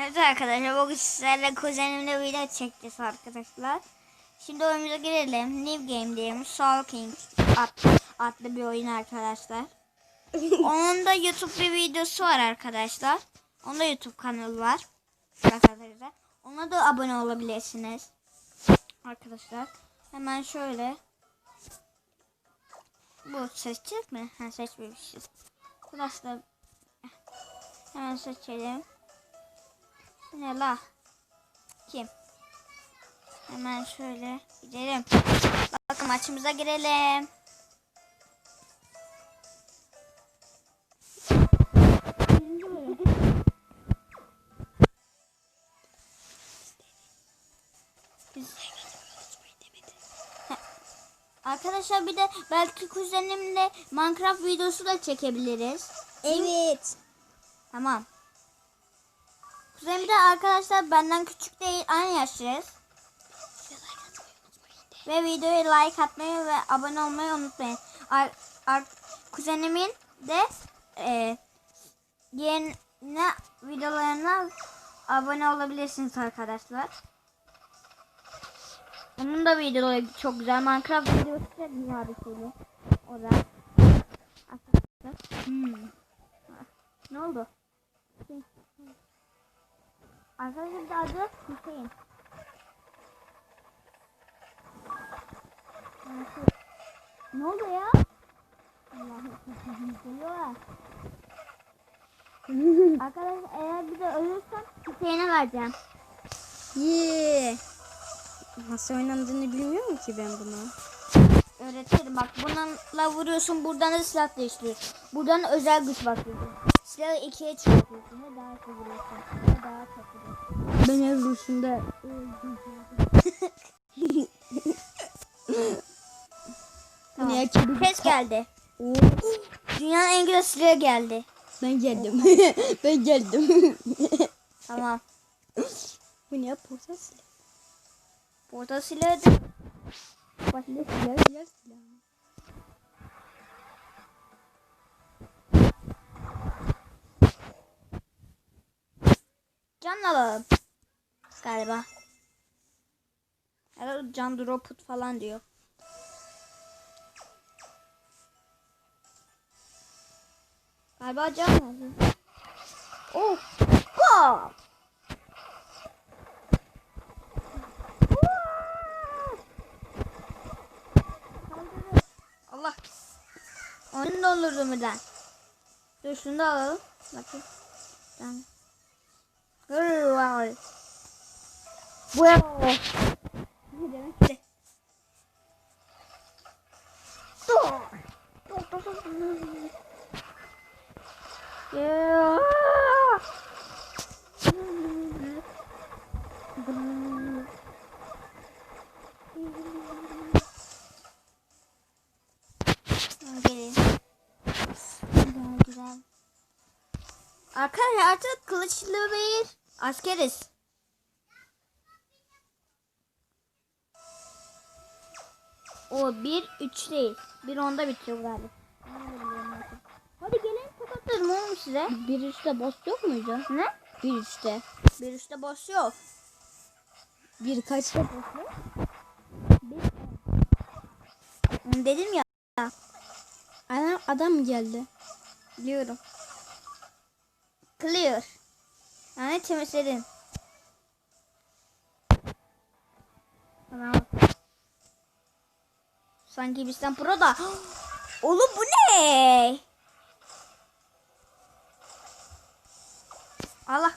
Evet arkadaşlar bugün sizlerle kuzenimle video çekeceğiz arkadaşlar. Şimdi oyunumuza girelim. New Game diyelim. Soul King adlı, adlı bir oyun arkadaşlar. Onun da YouTube bir videosu var arkadaşlar. Onun da YouTube kanalı var. Arkadaşlar. Ona da abone olabilirsiniz. Arkadaşlar. Hemen şöyle. Bu seçecek mi? Ha seçmemişiz. Arkadaşlar. Hemen seçelim. Ne la? Kim? Hemen şöyle gidelim. Bakın maçımıza girelim. Arkadaşlar bir de belki kuzenimle Minecraft videosu da çekebiliriz. Evet. Tamam. Kuzenim de arkadaşlar benden küçük değil aynı yaşlıyız. Ve videoya like atmayı ve abone olmayı unutmayın. Ar, ar, kuzenimin de e, yeni videolarına abone olabilirsiniz arkadaşlar. Onun da videoları çok güzel. Minecraft videosu da güzel bir şey. O da. Hmm. Ne oldu? Şey- Arkadaşlar da adı Hüseyin. Ne oldu ya? Allah'ım geliyorlar. Arkadaşlar eğer bir de ölürsem Hüseyin'e vereceğim. Yeah. Nasıl oynandığını bilmiyorum ki ben bunu. Öğretirim bak bununla vuruyorsun buradan da silah değiştiriyorsun. Buradan da özel güç bakıyorsun. Silahı ikiye çıkartıyorsun ve daha çok vuruyorsun. Ve daha çok vuruyorsun. Ben ev ruşunda Tamam. Ne açıldı? Ses geldi. Dünyanın en güzel silahı geldi. Ben geldim. ben geldim. Tamam. Bu ne portal silah? Portal silahı Bak ne silah silah can alalım. Galiba. Da can droput falan diyor. Galiba can lazım. Oh. Ha. Allah. Oyun doldurdu mu lan? Dur şunu da alalım. Bakayım. Tamam. Wow. Wow. Dur, dur. Yeah. Arkadaşlar artık kılıçlı bir askeriz. O bir üç değil. Bir onda bitiyor galiba. Hadi gelin kapatalım oğlum size. Bir üstte boss yok muydu? Ne? Bir üstte. Bir üstte boss yok. Bir kaçta boss yok? Onu dedim ya. Adam, adam geldi? Biliyorum. Clear. Yani temizledin. Tamam. Sanki bizden pro da. Oğlum bu ne? Allah.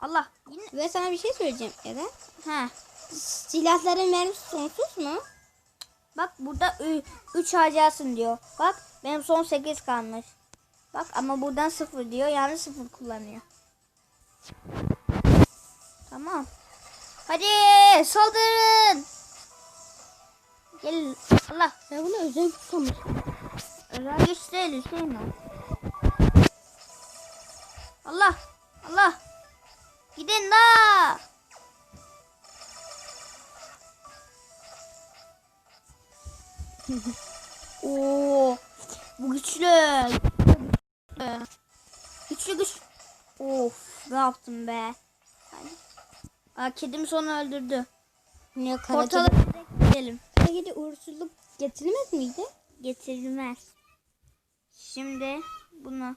Allah. Yine. Ve sana bir şey söyleyeceğim Eren. Ha. Silahların mermisi sonsuz mu? Bak burada 3 harcasın diyor. Bak benim son 8 kalmış. Bak ama buradan 0 diyor. Yani 0 kullanıyor. Tamam. Hadi saldırın. Gel Allah. Ben bunu özel tutamış. Özel güç değil Hüseyin. Allah. Allah. Gidin la. Oo. Bu güçlü. Güçlü. Güç. Of ne yaptım be. Aa, kedim sonra öldürdü. Kara Portala gidelim. Kedi uğursuzluk getirilmez miydi? Getirilmez. Şimdi bunu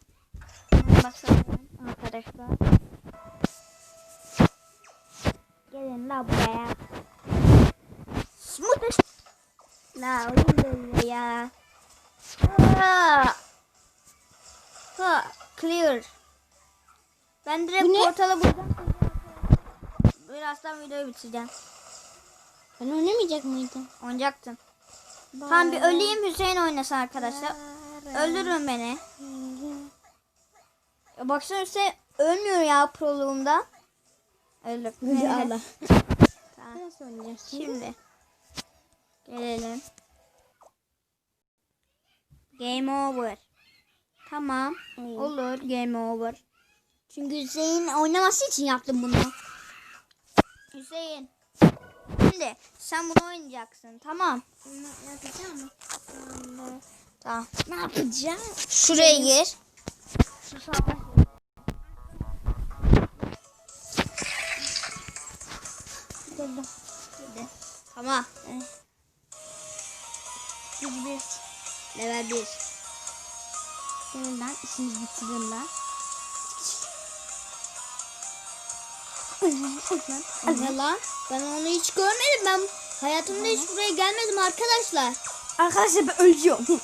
buna basalım arkadaşlar. Gelin la buraya. La oyun böyle ya. Ha. Ha, clear. Ben direkt Bu portala buradan Birazdan videoyu bitireceğim. Ben oynamayacak mıydım? Oynayacaktım. Tamam bir öleyim Hüseyin oynasın arkadaşlar. Öldürün beni. Ya baksana Hüseyin ölmüyor ya proluğumda. Hadi Allah. Tamam. Şimdi gelelim. Game over. Tamam. Oyun. Olur game over. Çünkü Hüseyin oynaması için yaptım bunu. Hüseyin. Şimdi sen bunu oynayacaksın. Tamam. Ne yapacağım? Tamam. Ne yapacağım? Şuraya gir. Şu sağdan. Tamam. Biz Level 1. senin lan işimizi bitirelim lan. Ne lan? Ben onu hiç görmedim. Ben hayatımda hiç buraya gelmedim arkadaşlar. Arkadaşlar ben ölüyorum.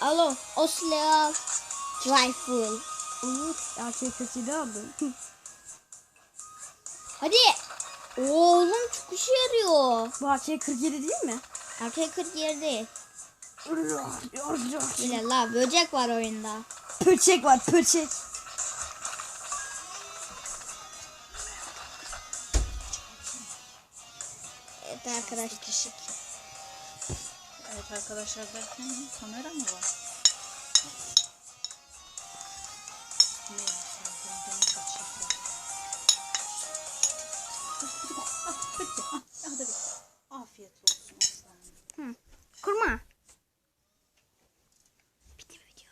Alo, o silahı Rifle. Erkek sesi aldım. Hadi. Oğlum çok işe yarıyor. Bu erkek 47 değil mi? Erkek 40 yer değil. Yine la böcek var oyunda. Pöçek var pöçek. Evet arkadaşlar. Evet arkadaşlar derken kamera mı var? Ne? Bitti. Ah, hadi bitti. Afiyet olsun aslanım. Kurma. Bitti video.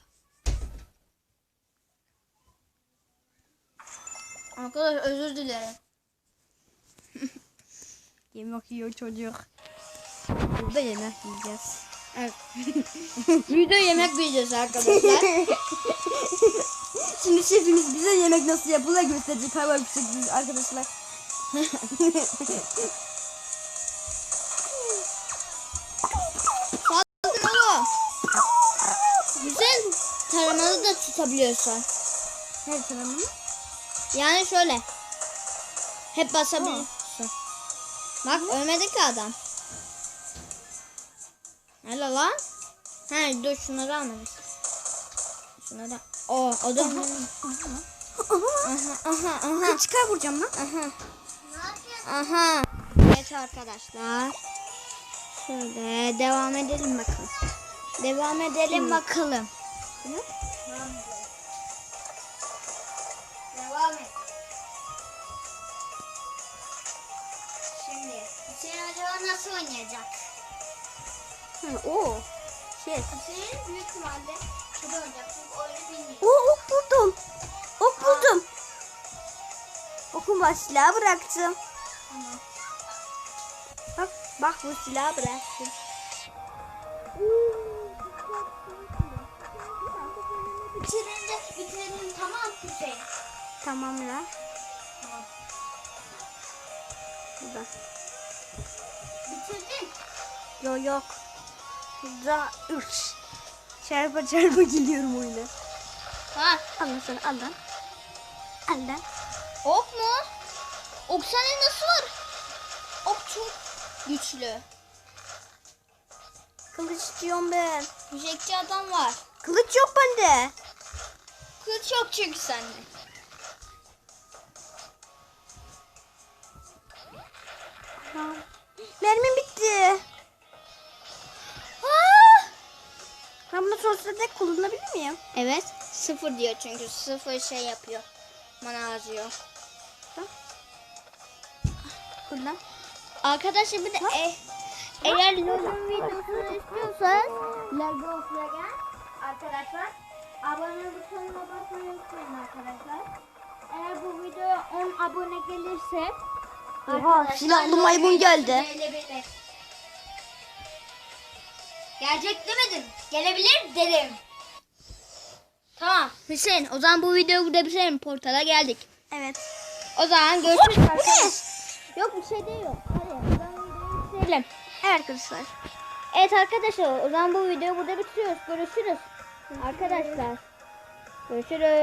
Arkadaş özür dilerim. Yemek yiyor çocuk. Burada yemek yiyeceğiz. Evet. Video yemek videosu arkadaşlar. Şimdi şefimiz bize yemek nasıl yapılır gösterecek. Hayvan yapacak arkadaşlar. Saldın oğlum. Güzel taramalı da tutabiliyorsun. Ne tamam mı? Yani şöyle. Hep basabiliyorsun. Bak ölmedi ki adam. Hele lan. He dur şunları almamış. Şunları. O o da. Aha aha aha. Çıkar vuracağım lan. Aha. Aha. Evet arkadaşlar. Şöyle devam edelim bakalım. Devam edelim bakalım. Devam et. Şimdi Hüseyin acaba nasıl oynayacak? Hı, o. Şey. Hüseyin büyük ihtimalle kötü oynayacak çünkü öyle bilmiyor. Oo ok buldum. Ok buldum. Okun baş silahı Bak bak bu silahı bıraktım. Bitirince bitirelim tamam Hüseyin. Tamam lan. Tamam. Burada. Bitirdin. Yok yok. Burada üç. Çarpa çarpa geliyorum oyuna. Ha. Al lan sana al lan. Al lan. Ok mu? Ok sende nasıl var? Ok çok güçlü. Kılıç istiyorum ben. Müzekçi adam var. Kılıç yok bende. Kılıç yok çünkü sende. Tamam. Mermim bitti. Ben bunu sonsuza dek kullanabilir miyim? Evet. Sıfır diyor çünkü sıfır şey yapıyor. Mana harcıyor. Buradan. Arkadaşlar bir de e, eğer LoL'ün videosunu istiyorsanız of Legends arkadaşlar abone butonuna basmayı unutmayın arkadaşlar. Eğer bu videoya 10 abone gelirse Oha, silahlı maymun geldi. gelebilir. Gelecek demedim. Gelebilir dedim. Tamam Hüseyin o zaman bu videoyu burada bitirelim. Portala geldik. Evet. O zaman görüşürüz arkadaşlar. Yok bir şey değil yok. Hadi zaman videoyu bitirelim. Evet arkadaşlar. Evet arkadaşlar o zaman bu videoyu burada bitiriyoruz. Görüşürüz. Arkadaşlar. Görüşürüz.